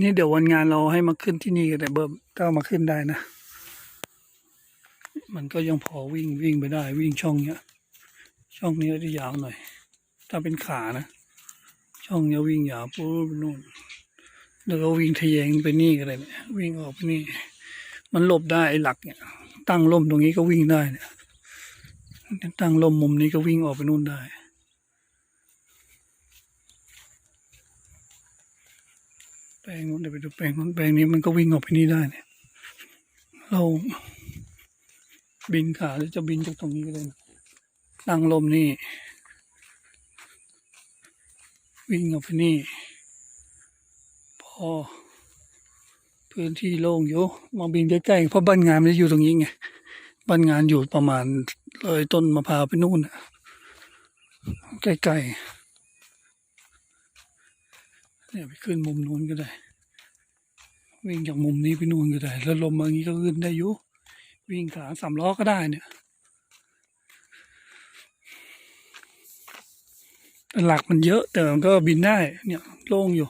นี่เดี๋ยววันงานเราให้มาขึ้นที่นี่กันแต่เบิ่มก็เอามาขึ้นได้นะ มันก็ยังพอวิ่งวิ่งไปได้วิ่งช่องเนี้ย ช่องนี้จะยาวหน่อย ถ้าเป็นขานะ ช่องเนี้ยวิ่งยาวปุ๊บนู่น แล้วก็วิ่งทะแยงไปนี่ก็ได้เนี่ยวิ่งออกไปนี่ มันหลบได้ไอ้หลักเนี่ย ตั้งล่มตรงนี้ก็วิ่งได้เนี่ยตั้งล่มมุมนี้ก็วิ่งออกไปนู่นได้ แปลงนู้นเดี๋ยวไปดูแปลงนู้นแปลงนี้มันก็วิ่งออกไปนี่ได้เนี่ย เราบินขาหรือจะบินจากตรงนี้ก็ได้นะตั้งลมนี่ วิ่งออกไปนี่ พอ พื้นที่โล่งอยู่มองบินใกล้ๆเพราะบ้านงานมันจะอยู่ตรงนี้ไงบ้านงานอยู่ประมาณเลยต้นมะพร้าวไปนู่นนะใกล้ๆ เนี่ยไปขึ้นมุมนู้นก็ได้ วิ่งจากมุมนี้ไปนู่นก็ได้ แล้วลมมาอย่างนี้ก็ขึ้นได้อยู่วิ่งขาสามล้อก็ได้เนี่ยหลักมันเยอะแต่มันก็บินได้ เนี่ยโล่งอยู่